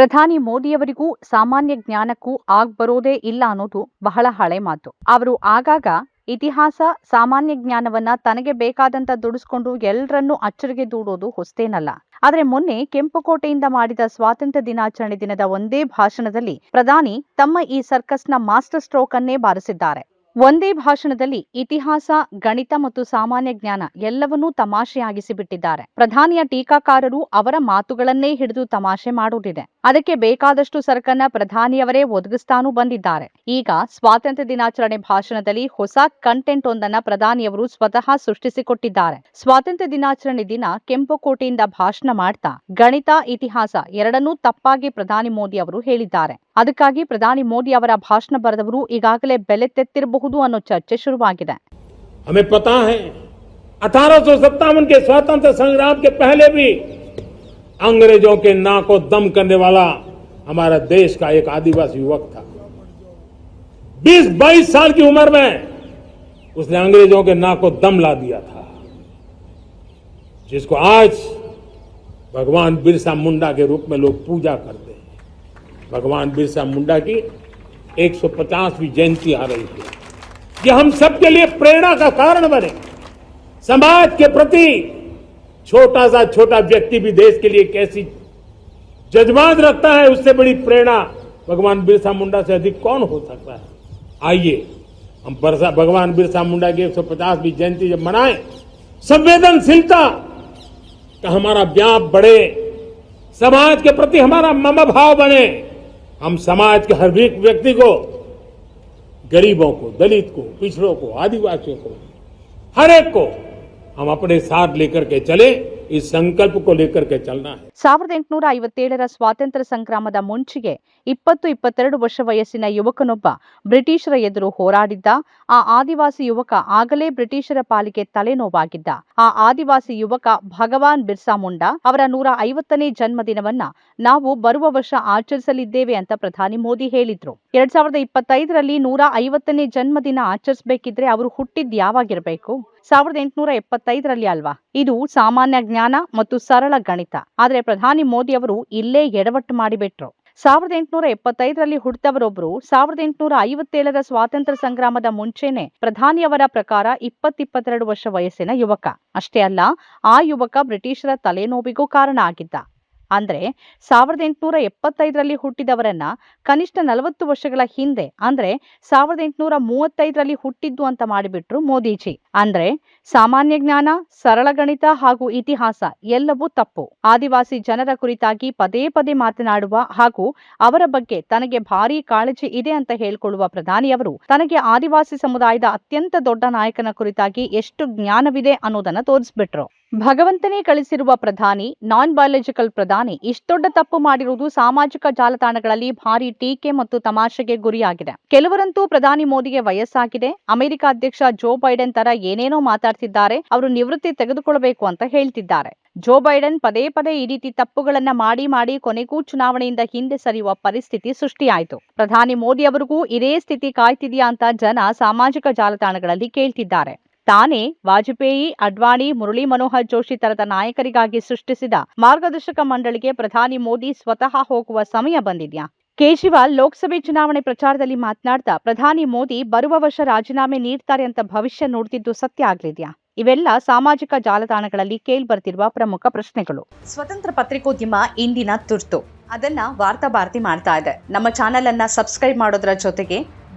ಪ್ರಧಾನಿ ಮೋದಿಯವರಿಗೂ ಸಾಮಾನ್ಯ ಜ್ಞಾನಕ್ಕೂ ಆಗ್ಬರೋದೇ ಇಲ್ಲ ಅನ್ನೋದು ಬಹಳ ಹಳೆ ಮಾತು. ಅವರು ಆಗಾಗ ಇತಿಹಾಸ, ಸಾಮಾನ್ಯ ಜ್ಞಾನವನ್ನ ತನಗೆ ಬೇಕಾದಂತ ದುಡಿಸ್ಕೊಂಡು ಎಲ್ಲರನ್ನೂ ಅಚ್ಚರಿಗೆ ದೂಡೋದು ಹೊಸ್ತೇನಲ್ಲ. ಆದರೆ ಮೊನ್ನೆ ಕೆಂಪುಕೋಟೆಯಿಂದ ಮಾಡಿದ ಸ್ವಾತಂತ್ರ್ಯ ದಿನಾಚರಣೆ ದಿನದ ಒಂದೇ ಭಾಷಣದಲ್ಲಿ ಪ್ರಧಾನಿ ತಮ್ಮ ಈ ಸರ್ಕಸ್ನ ಮಾಸ್ಟರ್ ಸ್ಟ್ರೋಕ್ ಅನ್ನೇ ಬಾರಿಸಿದ್ದಾರೆ. ಒಂದೇ ಭಾಷಣದಲ್ಲಿ ಇತಿಹಾಸ, ಗಣಿತ ಮತ್ತು ಸಾಮಾನ್ಯ ಜ್ಞಾನ ಎಲ್ಲವನ್ನೂ ತಮಾಷೆಯಾಗಿಸಿಬಿಟ್ಟಿದ್ದಾರೆ. ಪ್ರಧಾನಿಯ ಟೀಕಾಕಾರರು ಅವರ ಮಾತುಗಳನ್ನೇ ಹಿಡಿದು ತಮಾಷೆ ಮಾಡುತ್ತಿದೆ ಅದಕ್ಕೆ ಬೇಕಾದಷ್ಟು ಸರಕನ್ನ ಪ್ರಧಾನಿಯವರೇ ಒದಗಿಸ್ತಾನೂ ಬಂದಿದ್ದಾರೆ. ಈಗ ಸ್ವಾತಂತ್ರ್ಯ ದಿನಾಚರಣೆ ಭಾಷಣದಲ್ಲಿ ಹೊಸ ಕಂಟೆಂಟ್ ಒಂದನ್ನ ಪ್ರಧಾನಿಯವರು ಸ್ವತಃ ಸೃಷ್ಟಿಸಿಕೊಟ್ಟಿದ್ದಾರೆ. ಸ್ವಾತಂತ್ರ್ಯ ದಿನಾಚರಣೆ ದಿನ ಕೆಂಪುಕೋಟೆಯಿಂದ ಭಾಷಣ ಮಾಡ್ತಾ ಗಣಿತ, ಇತಿಹಾಸ ಎರಡನ್ನೂ ತಪ್ಪಾಗಿ ಪ್ರಧಾನಿ ಮೋದಿ ಅವರು ಹೇಳಿದ್ದಾರೆ. ಅದಕ್ಕಾಗಿ ಪ್ರಧಾನಿ ಮೋದಿ ಅವರ ಭಾಷಣ ಬರೆದವರು ಈಗಾಗಲೇ ಬೆಲೆ ತೆತ್ತಿರಬಹುದು ಅನ್ನೋ ಚರ್ಚೆ ಶುರುವಾಗಿದೆ हमें पता है अठारह के स्वतंत्र संग्राम के पहले भी अंग्रेजों के नाक को दम करने वाला हमारा देश का एक आदिवासी युवक था 20-22 साल की उम्र में उसने अंग्रेजों के नाक को दम ला दिया था जिसको आज भगवान बिरसा मुंडा के रूप में लोग पूजा करते हैं भगवान बिरसा मुंडा की 150वीं जयंती आ रही है ये हम सबके लिए प्रेरणा का कारण बने। समाज के प्रति छोटा सा छोटा व्यक्ति भी देश के लिए कैसी जज्बात रखता है, उससे बड़ी प्रेरणा भगवान बिरसा मुंडा से अधिक कौन हो सकता है? आइए, हम बरसा भगवान बिरसा मुंडा की 150वीं जयंती जब मनाएँ, संवेदनशीलता का हमारा व्याप बढ़े, समाज के प्रति हमारा मम भाव बने हम समाज के हर एक व्यक्ति को, गरीबों को, दलित को, पिछड़ों को, आदिवासियों को, हर एक को हम अपने साथ लेकर के चले। इस संकल्प को लेकर के चलना है ಸಾವಿರದ ಎಂಟುನೂರ ಐವತ್ತೇಳರ ಸ್ವಾತಂತ್ರ್ಯ ಸಂಗ್ರಾಮದ ಮುಂಚೆಗೆ ಇಪ್ಪತ್ತು ಇಪ್ಪತ್ತೆರಡು ವರ್ಷ ವಯಸ್ಸಿನ ಯುವಕನೊಬ್ಬ ಬ್ರಿಟಿಷರ ಎದುರು ಹೋರಾಡಿದ್ದ ಆ ಆದಿವಾಸಿ ಯುವಕ ಆಗಲೇ ಬ್ರಿಟಿಷರ ಪಾಲಿಗೆ ತಲೆನೋವಾಗಿದ್ದ ಆ ಆದಿವಾಸಿ ಯುವಕ ಭಗವಾನ್ ಬಿರ್ಸಾ ಮುಂಡಾ ಅವರ ನೂರ ಐವತ್ತನೇ ಜನ್ಮದಿನವನ್ನ ನಾವು ಬರುವ ವರ್ಷ ಆಚರಿಸಲಿದ್ದೇವೆ ಅಂತ ಪ್ರಧಾನಿ ಮೋದಿ ಹೇಳಿದ್ರು ಎರಡ್ ಸಾವಿರದ ಇಪ್ಪತ್ತೈದರಲ್ಲಿ ನೂರ ಐವತ್ತನೇ ಜನ್ಮದಿನ ಆಚರಿಸಬೇಕಿದ್ರೆ ಅವರು ಹುಟ್ಟಿದ್ ಯಾವಾಗಿರ್ಬೇಕು ಸಾವಿರದ ಎಂಟುನೂರ ಎಪ್ಪತ್ತೈದರಲ್ಲಿ ಅಲ್ವಾ ಇದು ಸಾಮಾನ್ಯ ಜ್ಞಾನ ಮತ್ತು ಸರಳ ಗಣಿತ. ಆದರೆ ಪ್ರಧಾನಿ ಮೋದಿ ಅವರು ಇಲ್ಲೇ ಎಡವಟ್ಟು ಮಾಡಿಬಿಟ್ರು. ಸಾವಿರದ ಎಂಟುನೂರ ಎಪ್ಪತ್ತೈದರಲ್ಲಿ ಹುಟ್ಟಿದವರೊಬ್ಬರು ಸಾವಿರದ ಎಂಟುನೂರ ಐವತ್ತೇಳರ ಸ್ವಾತಂತ್ರ್ಯ ಸಂಗ್ರಾಮದ ಮುಂಚೆನೆ ಪ್ರಧಾನಿಯವರ ಪ್ರಕಾರ ಇಪ್ಪತ್ತಿಪ್ಪತ್ತೆರಡು ವರ್ಷ ವಯಸ್ಸಿನ ಯುವಕ. ಅಷ್ಟೇ ಅಲ್ಲ, ಆ ಯುವಕ ಬ್ರಿಟಿಷರ ತಲೆನೋವಿಗೂ ಕಾರಣ ಆಗಿದ್ದ. ಅಂದ್ರೆ ಸಾವಿರದ ಎಂಟುನೂರ ಎಪ್ಪತ್ತೈದರಲ್ಲಿ ಹುಟ್ಟಿದವರನ್ನ ಕನಿಷ್ಠ ನಲವತ್ತು ವರ್ಷಗಳ ಹಿಂದೆ, ಅಂದ್ರೆ ಸಾವಿರದ ಎಂಟುನೂರ ಮೂವತ್ತೈದರಲ್ಲಿ ಹುಟ್ಟಿದ್ದು ಅಂತ ಮಾಡಿಬಿಟ್ರು ಮೋದಿಜಿ. ಅಂದ್ರೆ ಸಾಮಾನ್ಯ ಜ್ಞಾನ, ಸರಳ ಗಣಿತ ಹಾಗೂ ಇತಿಹಾಸ ಎಲ್ಲವೂ ತಪ್ಪು. ಆದಿವಾಸಿ ಜನರ ಕುರಿತಾಗಿ ಪದೇ ಪದೇ ಮಾತನಾಡುವ ಹಾಗೂ ಅವರ ಬಗ್ಗೆ ತನಗೆ ಭಾರಿ ಕಾಳಜಿ ಇದೆ ಅಂತ ಹೇಳಿಕೊಳ್ಳುವ ಪ್ರಧಾನಿಯವರು ತನಗೆ ಆದಿವಾಸಿ ಸಮುದಾಯದ ಅತ್ಯಂತ ದೊಡ್ಡ ನಾಯಕನ ಕುರಿತಾಗಿ ಎಷ್ಟು ಜ್ಞಾನವಿದೆ ಅನ್ನೋದನ್ನ ತೋರಿಸ್ಬಿಟ್ರು. ಭಗವಂತನೇ ಕಳಿಸಿರುವ ಪ್ರಧಾನಿ ನಾನ್ ಬಯಾಲಜಿಕಲ್ ಪ್ರಧಾನಿ ಇಷ್ಟೊಡ್ಡ ತಪ್ಪು ಮಾಡಿರುವುದು ಸಾಮಾಜಿಕ ಜಾಲತಾಣಗಳಲ್ಲಿ ಭಾರಿ ಟೀಕೆ ಮತ್ತು ತಮಾಷೆಗೆ ಗುರಿಯಾಗಿದೆ. ಕೆಲವರಂತೂ ಪ್ರಧಾನಿ ಮೋದಿಗೆ ವಯಸ್ಸಾಗಿದೆ. ಅಮೆರಿಕ ಅಧ್ಯಕ್ಷ ಜೋ ಬೈಡೆನ್ ತರ ಏನೇನೋ ಮಾತಾಡ್ತಿದ್ದಾರೆ. ಅವರು ನಿವೃತ್ತಿ ತೆಗೆದುಕೊಳ್ಳಬೇಕು ಅಂತ ಹೇಳ್ತಿದ್ದಾರೆ. ಜೋ ಬೈಡೆನ್ ಪದೇ ಪದೇ ಈ ರೀತಿ ತಪ್ಪುಗಳನ್ನ ಮಾಡಿ ಮಾಡಿ ಕೊನೆಗೂ ಚುನಾವಣೆಯಿಂದ ಹಿಂದೆ ಸರಿಯುವ ಪರಿಸ್ಥಿತಿ ಸೃಷ್ಟಿಯಾಯಿತು. ಪ್ರಧಾನಿ ಮೋದಿ ಅವರಿಗೂ ಇದೇ ಸ್ಥಿತಿ ಕಾಯ್ತಿದೆಯಾ ಅಂತ ಜನ ಸಾಮಾಜಿಕ ಜಾಲತಾಣಗಳಲ್ಲಿ ಕೇಳ್ತಿದ್ದಾರೆ. ತಾನೇ ವಾಜಪೇಯಿ, ಅಡ್ವಾಣಿ, ಮುರಳಿ ಮನೋಹರ್ ಜೋಶಿ ತರದ ನಾಯಕರಿಗಾಗಿ ಸೃಷ್ಟಿಸಿದ ಮಾರ್ಗದರ್ಶಕ ಮಂಡಳಿಗೆ ಪ್ರಧಾನಿ ಮೋದಿ ಸ್ವತಃ ಹೋಗುವ ಸಮಯ ಬಂದಿದ್ಯಾ? ಕೇಜ್ರಿವಾಲ್ ಲೋಕಸಭೆ ಚುನಾವಣೆ ಪ್ರಚಾರದಲ್ಲಿ ಮಾತನಾಡ್ತಾ ಪ್ರಧಾನಿ ಮೋದಿ ಬರುವ ವರ್ಷ ರಾಜೀನಾಮೆ ನೀಡ್ತಾರೆ ಅಂತ ಭವಿಷ್ಯ ನೋಡ್ತಿದ್ದು ಸತ್ಯ ಆಗ್ಲಿದ್ಯಾ? ಇವೆಲ್ಲ ಸಾಮಾಜಿಕ ಜಾಲತಾಣಗಳಲ್ಲಿ ಕೇಳ್ಬರ್ತಿರುವ ಪ್ರಮುಖ ಪ್ರಶ್ನೆಗಳು. ಸ್ವತಂತ್ರ ಪತ್ರಿಕೋದ್ಯಮ ಇಂದಿನ ತುರ್ತು. ಅದನ್ನ ವಾರ್ತಾ ಭಾರತಿ ಮಾಡ್ತಾ ಇದೆ. ನಮ್ಮ ಚಾನೆಲ್ ಅನ್ನ ಸಬ್ಸ್ಕ್ರೈಬ್ ಮಾಡೋದ್ರ ಜೊತೆಗೆ